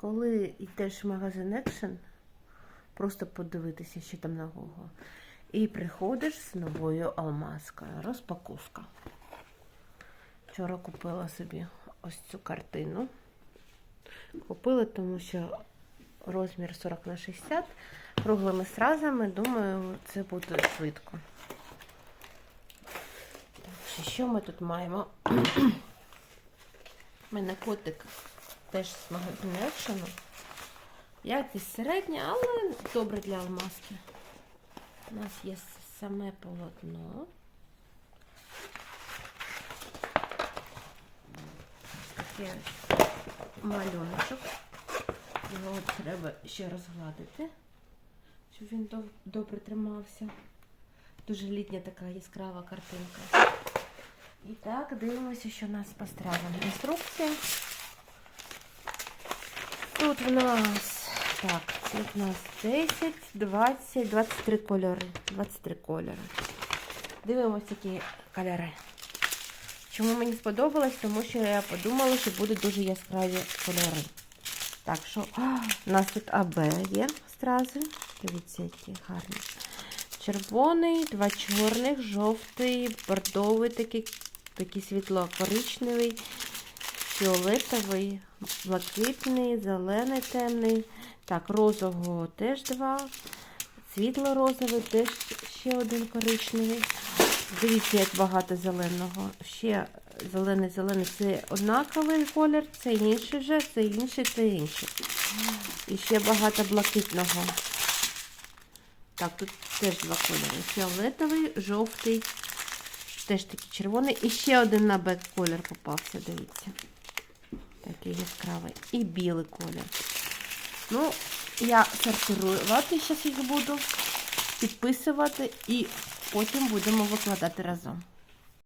коли йдеш в магазин Action, просто подивитися, що там нового. І приходиш з новою алмазкою. Розпаковка. Вчора купила собі ось цю картину. Купила, тому що розмір 40 на 60 круглими стразами. Думаю, це буде швидко. Що ми тут маємо? У мене котик теж з магазину екшену. Якість середня, але добре для алмазки. У нас є саме полотно. Таке малюночок. Його треба ще розгладити, щоб він добре тримався. Дуже літня така яскрава картинка. І так, дивимося, що у нас по стразам. Інструкція. Тут в нас, так, тут у нас 10, 20, 23 кольори. 23 кольори. Дивимося, які кольори. Чому мені сподобалось? Тому що я подумала, що будуть дуже яскраві кольори. Так що а, у нас тут АБ є стрази. Дивіться, які гарні. Червоний, два чорних, жовтий, бордовий, такий, такий світло-коричневий, фіолетовий, блакитний, зелений темний. Так, розового теж два. Світло-розовий, теж ще один коричневий. Дивіться, як багато зеленого. Ще зелений, зелений це однаковий колір, це інший вже, це інший, це інший. І ще багато блакитного. Так, тут теж два кольори. Фіолетовий, жовтий, теж такий червоний. І ще один на бек колір попався, дивіться. Такий яскравий. І білий колір. Ну, я сортирувати зараз їх буду, підписувати і потім будемо викладати разом.